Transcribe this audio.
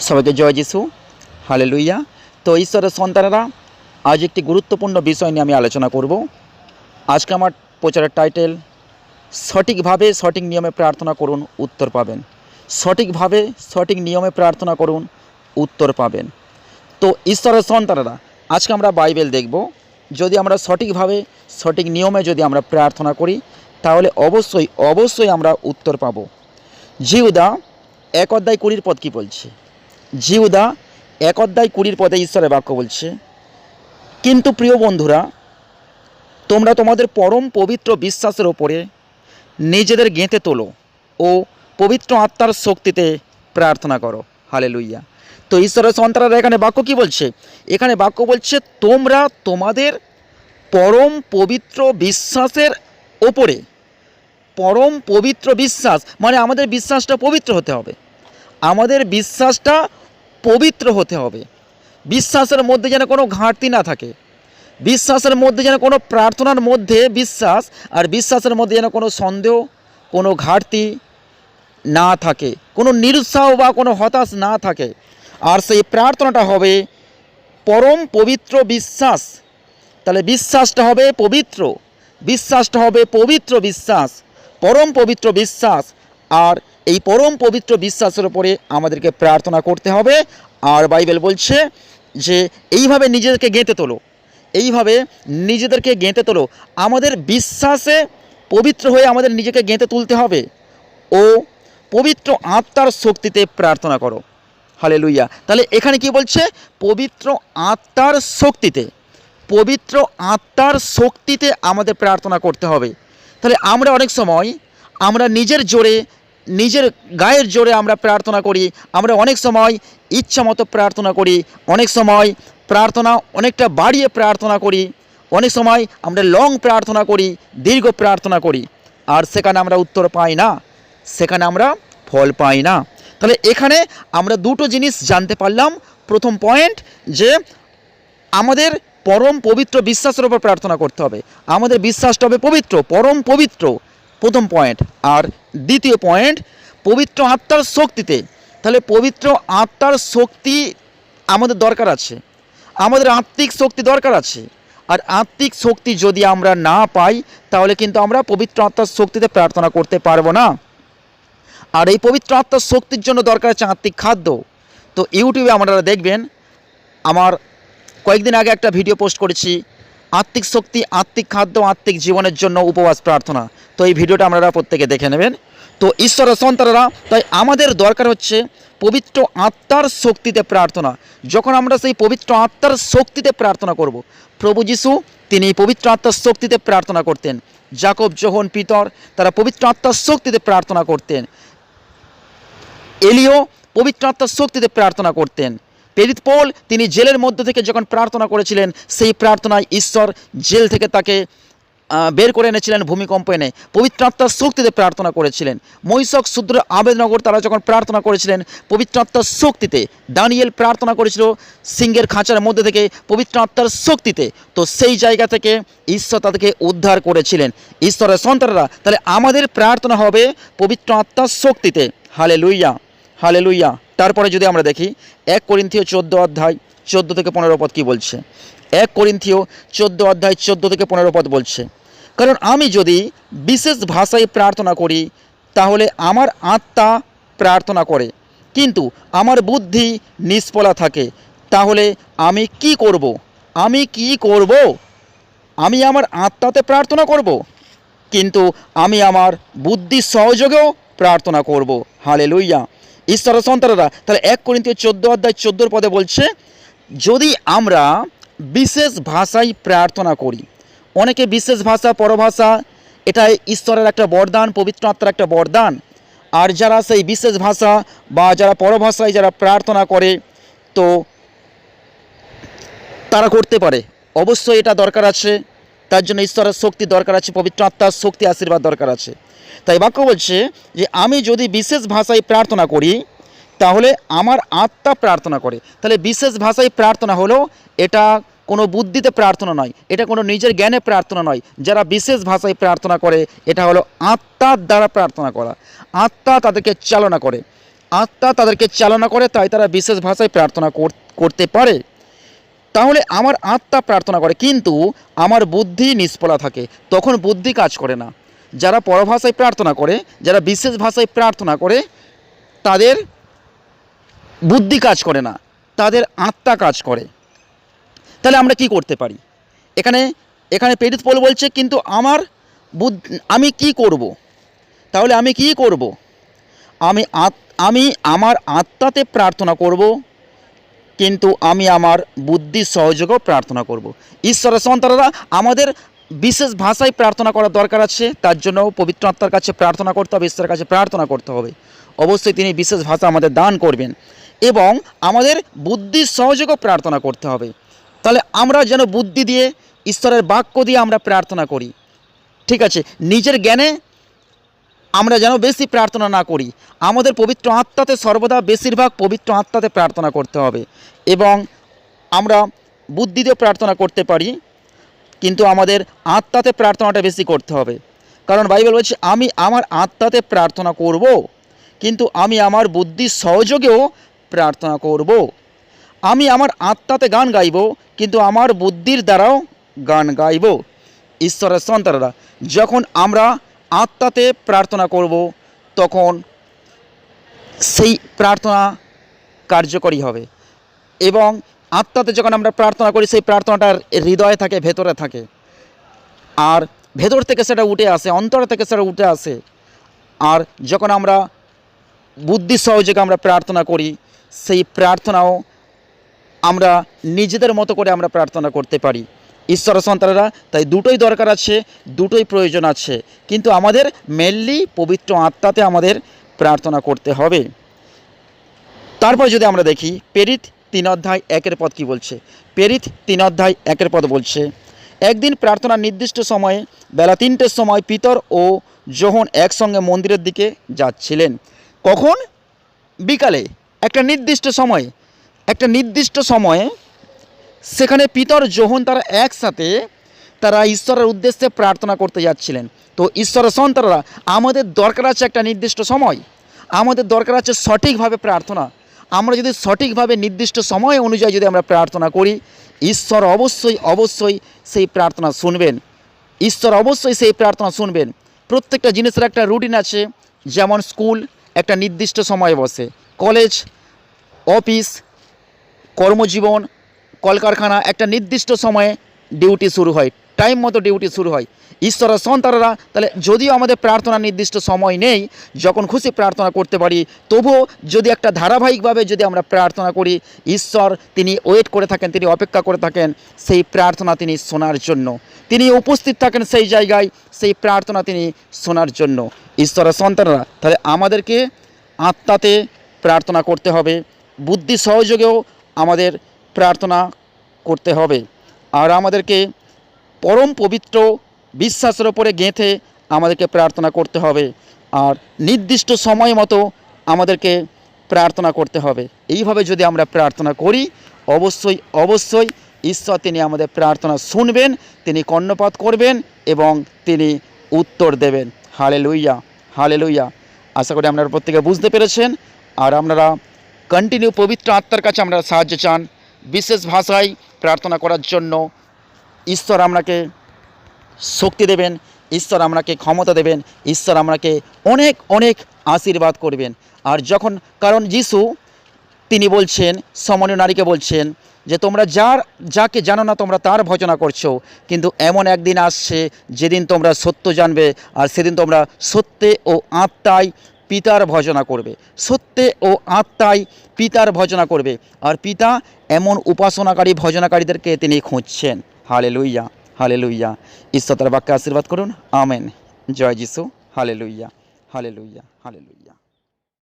সবাইকে জয় যিশু। হালে লুইয়া তো ঈশ্বরের সন্তানেরা, আজ একটি গুরুত্বপূর্ণ বিষয় নিয়ে আমি আলোচনা করব। আজকে আমার প্রচারের টাইটেল সঠিকভাবে সঠিক নিয়মে প্রার্থনা করুন, উত্তর পাবেন। সঠিকভাবে সঠিক নিয়মে প্রার্থনা করুন, উত্তর পাবেন। তো ঈশ্বরের সন্তানেরা, আজকে আমরা বাইবেল দেখব। যদি আমরা সঠিকভাবে সঠিক নিয়মে যদি আমরা প্রার্থনা করি, তাহলে অবশ্যই অবশ্যই আমরা উত্তর পাব। জিউদা এক অধ্যায় কুড়ির পদ কী বলছে? জিউদা এক অধ্যায় কুড়ির পদে ঈশ্বরের বাক্য বলছে, কিন্তু প্রিয় বন্ধুরা, তোমরা তোমাদের পরম পবিত্র বিশ্বাসের ওপরে নিজেদের গেঁথে তোলো ও পবিত্র আত্মার শক্তিতে প্রার্থনা করো। হালে লুইয়া তো ঈশ্বরের সন্তানরা এখানে বাক্য কি বলছে? এখানে বাক্য বলছে, তোমরা তোমাদের পরম পবিত্র বিশ্বাসের ওপরে পরম পবিত্র বিশ্বাস মানে আমাদের বিশ্বাসটা পবিত্র হতে হবে। আমাদের বিশ্বাসটা পবিত্র হতে হবে। বিশ্বাসের মধ্যে যেন কোনো ঘাটতি না থাকে। বিশ্বাসের মধ্যে যেন কোনো প্রার্থনার মধ্যে বিশ্বাস আর বিশ্বাসের মধ্যে যেন কোনো সন্দেহ, কোনো ঘাটতি না থাকে। কোনো নিরুৎসাহ বা কোনো হতাশ না থাকে। আর সেই প্রার্থনাটা হবে পরম পবিত্র বিশ্বাস। তাহলে বিশ্বাসটা হবে পবিত্র। বিশ্বাসটা হবে পবিত্র বিশ্বাস, পরম পবিত্র বিশ্বাস আর এই পরম পবিত্র বিশ্বাসের উপরে আমাদেরকে প্রার্থনা করতে হবে। আর বাইবেল বলছে যে, এইভাবে নিজেদেরকে গেঁথে তোলো। এইভাবে নিজেদেরকে গেঁথে তোলো। আমাদের বিশ্বাসে পবিত্র হয়ে আমাদের নিজেকে গেঁথে তুলতে হবে। ও পবিত্র আত্মার শক্তিতে প্রার্থনা করো। হালে লুইয়া তাহলে এখানে কি বলছে? পবিত্র আত্মার শক্তিতে। পবিত্র আত্মার শক্তিতে আমাদের প্রার্থনা করতে হবে। তাহলে আমরা অনেক সময় আমরা নিজের জোরে নিজের গায়ের জোরে আমরা প্রার্থনা করি। আমরা অনেক সময় ইচ্ছা মতো প্রার্থনা করি। অনেক সময় প্রার্থনা অনেকটা বাড়িয়ে প্রার্থনা করি। অনেক সময় আমরা লং প্রার্থনা করি, দীর্ঘ প্রার্থনা করি। আর সেখানে আমরা উত্তর পাই না। সেখানে আমরা ফল পাই না। তাহলে এখানে আমরা দুটো জিনিস জানতে পারলাম। প্রথম পয়েন্ট যে আমাদের পরম পবিত্র বিশ্বাসের উপর প্রার্থনা করতে হবে। আমাদের বিশ্বাসটা হবে পবিত্র, পরম পবিত্র। প্রথম পয়েন্ট আর দ্বিতীয় পয়েন্ট পবিত্র আত্মার শক্তিতে। তাহলে পবিত্র আত্মার শক্তি আমাদের দরকার আছে। আমাদের আত্মিক শক্তি দরকার আছে। আর আত্মিক শক্তি যদি আমরা না পাই, তাহলে কিন্তু আমরা পবিত্র আত্মার শক্তিতে প্রার্থনা করতে পারব না। আর এই পবিত্র আত্মার শক্তির জন্য দরকার আছে আত্মিক খাদ্য। তো ইউটিউবে আপনারা দেখবেন, আমার কয়েকদিন আগে একটা ভিডিও পোস্ট করেছি। আত্মিক শক্তি, আত্মিক খাদ্য, আত্মিক জীবনের জন্য উপবাস প্রার্থনা। তো এই ভিডিওটা আপনারা প্রত্যেকে দেখে নেবেন। তো ঈশ্বরের সন্তানরা, তাই আমাদের দরকার হচ্ছে পবিত্র আত্মার শক্তিতে প্রার্থনা। যখন আমরা সেই পবিত্র আত্মার শক্তিতে প্রার্থনা করব। প্রভু যিশু, তিনি পবিত্র আত্মার শক্তিতে প্রার্থনা করতেন। জাকব যোহন, পিতর, তারা পবিত্র আত্মার শক্তিতে প্রার্থনা করতেন। এলিও পবিত্র আত্মার শক্তিতে প্রার্থনা করতেন। পেরিত পৌল তিনি জেলের মধ্য থেকে যখন প্রার্থনা করেছিলেন, সেই প্রার্থনায় ঈশ্বর জেল থেকে তাকে বের করে এনেছিলেন ভূমিকম্প এনে। পবিত্র আত্মার শক্তিতে প্রার্থনা করেছিলেন। মৈশক শূদ্র আবেদনগর তারা যখন প্রার্থনা করেছিলেন, পবিত্র আত্মার শক্তিতে, দানিয়েল প্রার্থনা করেছিল সিংহের খাঁচার মধ্যে থেকে পবিত্র আত্মার শক্তিতে। তো সেই জায়গা থেকে ঈশ্বর তাদেরকে উদ্ধার করেছিলেন। ঈশ্বরের সন্তানরা, তাহলে আমাদের প্রার্থনা হবে পবিত্র আত্মার শক্তিতে। হালে লুইয়া হালে লুইয়া তারপরে যদি আমরা দেখি, এক করিন্থীয় চোদ্দ অধ্যায় চোদ্দ থেকে পনেরো পদ কী বলছে? এক করিন্থীয় চোদ্দ অধ্যায় চোদ্দ থেকে পনেরো পদ বলছে, কারণ আমি যদি বিশেষ ভাষায় প্রার্থনা করি, তাহলে আমার আত্মা প্রার্থনা করে। কিন্তু আমার বুদ্ধি নিষ্ফলা থাকে, তাহলে আমি কি করব? আমি কি করব? আমি আমার আত্মাতে প্রার্থনা করব? কিন্তু আমি আমার বুদ্ধির সহযোগেও প্রার্থনা করব। হালে লইয়া ঈশ্বরের সন্তানরা। তাহলে এক করিন্তীয় চোদ্দ অধ্যায় চোদ্দোর পদে বলছে, যদি আমরা বিশেষ ভাষায় প্রার্থনা করি, অনেকে বিশেষ ভাষা, পরভাষা, এটা ঈশ্বরের একটা বরদান, পবিত্র আত্মার একটা বরদান, আর যারা সেই বিশেষ ভাষা বা যারা পরভাষায় যারা প্রার্থনা করে, তো তারা করতে পারে। অবশ্যই এটা দরকার আছে। তার জন্য ঈশ্বরের শক্তি দরকার আছে, পবিত্র আত্মার শক্তি, আশীর্বাদ দরকার আছে। তাই বাক্য বলছে যে, আমি যদি বিশেষ ভাষায় প্রার্থনা করি, তাহলে আমার আত্মা প্রার্থনা করে। তাহলে বিশেষ ভাষায় প্রার্থনা হলো, এটা কোনো বুদ্ধিতে প্রার্থনা নয়, এটা কোনো নিজের জ্ঞানে প্রার্থনা নয়। যারা বিশেষ ভাষায় প্রার্থনা করে, এটা হলো আত্মার দ্বারা প্রার্থনা করা। আত্মা তাদেরকে চালনা করে। আত্মা তাদেরকে চালনা করে, তাই তারা বিশেষ ভাষায় প্রার্থনা কর- করতে পারে। তাহলে আমার আত্মা প্রার্থনা করে, কিন্তু আমার বুদ্ধি নিষ্ফলা থাকে, তখন বুদ্ধি কাজ করে না। যারা পরভাষায় প্রার্থনা করে, যারা বিশেষ ভাষায় প্রার্থনা করে, তাদের বুদ্ধি কাজ করে না, তাদের আত্মা কাজ করে। তাহলে আমরা কি করতে পারি? এখানে এখানে পেরিত পোল বলছে, কিন্তু আমার বুদ্ধ আমি কি করব? তাহলে আমি কি করব? আমি আমি আমার আত্মাতে প্রার্থনা করব কিন্তু আমি আমার বুদ্ধির সহযোগেও প্রার্থনা করব। ঈশ্বরের সন্তানরা আমাদের বিশেষ ভাষায় প্রার্থনা করার দরকার আছে, তার জন্য পবিত্র আত্মার কাছে প্রার্থনা করতে হবে, ঈশ্বরের কাছে প্রার্থনা করতে হবে। অবশ্যই তিনি বিশেষ ভাষা আমাদের দান করবেন এবং আমাদের বুদ্ধির সহযোগও প্রার্থনা করতে হবে। তাহলে আমরা যেন বুদ্ধি দিয়ে, ঈশ্বরের বাক্য দিয়ে আমরা প্রার্থনা করি। ঠিক আছে, নিজের জ্ঞানে আমরা যেন বেশি প্রার্থনা না করি। আমাদের পবিত্র আত্মাতে সর্বদা বেশিরভাগ পবিত্র আত্মাতে প্রার্থনা করতে হবে এবং আমরা বুদ্ধি দিয়ে প্রার্থনা করতে পারি, কিন্তু আমাদের আত্মাতে প্রার্থনাটা বেশি করতে হবে। কারণ বাইবেল বলছে, আমি আমার আত্মাতে প্রার্থনা করব, কিন্তু আমি আমার বুদ্ধির সহযোগেও প্রার্থনা করব। আমি আমার আত্মাতে গান গাইব, কিন্তু আমার বুদ্ধির দ্বারাও গান গাইব। ঈশ্বরের সন্তানরা, যখন আমরা আত্মাতে প্রার্থনা করব, তখন সেই প্রার্থনা কার্যকরী হবে। এবং আত্মাতে যখন আমরা প্রার্থনা করি, সেই প্রার্থনাটার হৃদয়ে থাকে, ভেতরে থাকে। আর ভেতর থেকে সেটা উঠে আসে, অন্তর থেকে সেটা উঠে আসে। আর যখন আমরা বুদ্ধি সহযোগে আমরা প্রার্থনা করি, সেই প্রার্থনাও আমরা নিজেদের মতো করে আমরা প্রার্থনা করতে পারি। ঈশ্বর সন্তানেরা, তাই দুটোই দরকার আছে, দুটোই প্রয়োজন আছে। কিন্তু আমাদের মেনলি পবিত্র আত্মাতে আমাদের প্রার্থনা করতে হবে। তারপর যদি আমরা দেখি পেরিত তিন অধ্যায় একের পদ কি বলছে? পেরিত তিন অধ্যায় একের পদ বলছে, একদিন প্রার্থনার নির্দিষ্ট সময়ে, বেলা তিনটের সময় পিতর ও যোহন একসঙ্গে মন্দিরের দিকে যাচ্ছিলেন। কখন? বিকালে। একটা নির্দিষ্ট সময়। একটা নির্দিষ্ট সময়ে সেখানে পিতর যোহন তারা একসাথে তারা ঈশ্বরের উদ্দেশ্যে প্রার্থনা করতে যাচ্ছিলেন। তো ঈশ্বরের সন্তানরা, আমাদের দরকার আছে একটা নির্দিষ্ট সময়। আমাদের দরকার আছে সঠিকভাবে প্রার্থনা। আমরা যদি সঠিকভাবে নির্দিষ্ট সময় অনুযায়ী যদি আমরা প্রার্থনা করি, ঈশ্বর অবশ্যই অবশ্যই সেই প্রার্থনা শুনবেন। ঈশ্বর অবশ্যই সেই প্রার্থনা শুনবেন। প্রত্যেকটা জিনিসের একটা রুটিন আছে, যেমন স্কুল, একটা নির্দিষ্ট সময়ে বসে। কলেজ, অফিস, কর্মজীবন কলকারখানা একটা নির্দিষ্ট সময়ে ডিউটি শুরু হয়। টাইম মতো ডিউটি শুরু হয়। ঈশ্বরের সন্তানরা, তাহলে যদিও আমাদের প্রার্থনা নির্দিষ্ট সময় নেই, যখন খুশি প্রার্থনা করতে পারি, তবুও যদি একটা ধারাবাহিকভাবে যদি আমরা প্রার্থনা করি, ঈশ্বর তিনি ওয়েট করে থাকেন, তিনি অপেক্ষা করে থাকেন, সেই প্রার্থনা তিনি শোনার জন্য। তিনি উপস্থিত থাকেন সেই জায়গায়, সেই প্রার্থনা তিনি শোনার জন্য। ঈশ্বরের সন্তানরা, তাহলে আমাদেরকে আত্মাতে প্রার্থনা করতে হবে। বুদ্ধি সহযোগেও আমাদের প্রার্থনা করতে হবে। আর আমাদেরকে পরম পবিত্র বিশ্বাসের ওপরে গেঁথে আমাদেরকে প্রার্থনা করতে হবে। আর নির্দিষ্ট সময় মতো আমাদেরকে প্রার্থনা করতে হবে। এইভাবে যদি আমরা প্রার্থনা করি, অবশ্যই অবশ্যই ঈশ্বর তিনি আমাদের প্রার্থনা শুনবেন, তিনি কর্ণপাত করবেন এবং তিনি উত্তর দেবেন। হালে লুইয়া হালে লুইয়া আশা করি আপনারা প্রত্যেকে বুঝতে পেরেছেন। আর আপনারা কন্টিনিউ পবিত্র আত্মার কাছে আমরা সাহায্য চান। বিশেষ ভাষায় প্রার্থনা করার জন্য ঈশ্বর আপনাকে শক্তি দেবেন, ঈশ্বর আপনাকে ক্ষমতা দেবেন, ঈশ্বর আপনাকে অনেক অনেক আশীর্বাদ করবেন। আর যখন কারণ যিশু, তিনি বলছেন, সমনীয় নারীকে বলছেন যে, তোমরা যার, যাকে জানো না, তোমরা তার ভজনা করছ। কিন্তু এমন একদিন আসছে, যেদিন তোমরা সত্য জানবে, আর সেদিন তোমরা সত্যে ও আত্মায় পিতার ভজনা করবে। সত্যে ও আত্মায় পিতার ভজনা করবে। আর পিতা এমন উপাসনাকারী, ভজনাকারীদেরকে তিনি খুঁজছেন। হালে লুইয়া হালে লুইয়া ঈশ্বর বাক্যে আশীর্বাদ করুন। আমেন। জয় যিশু। হালে লুইয়া হালে লুইয়া হালে লুইয়া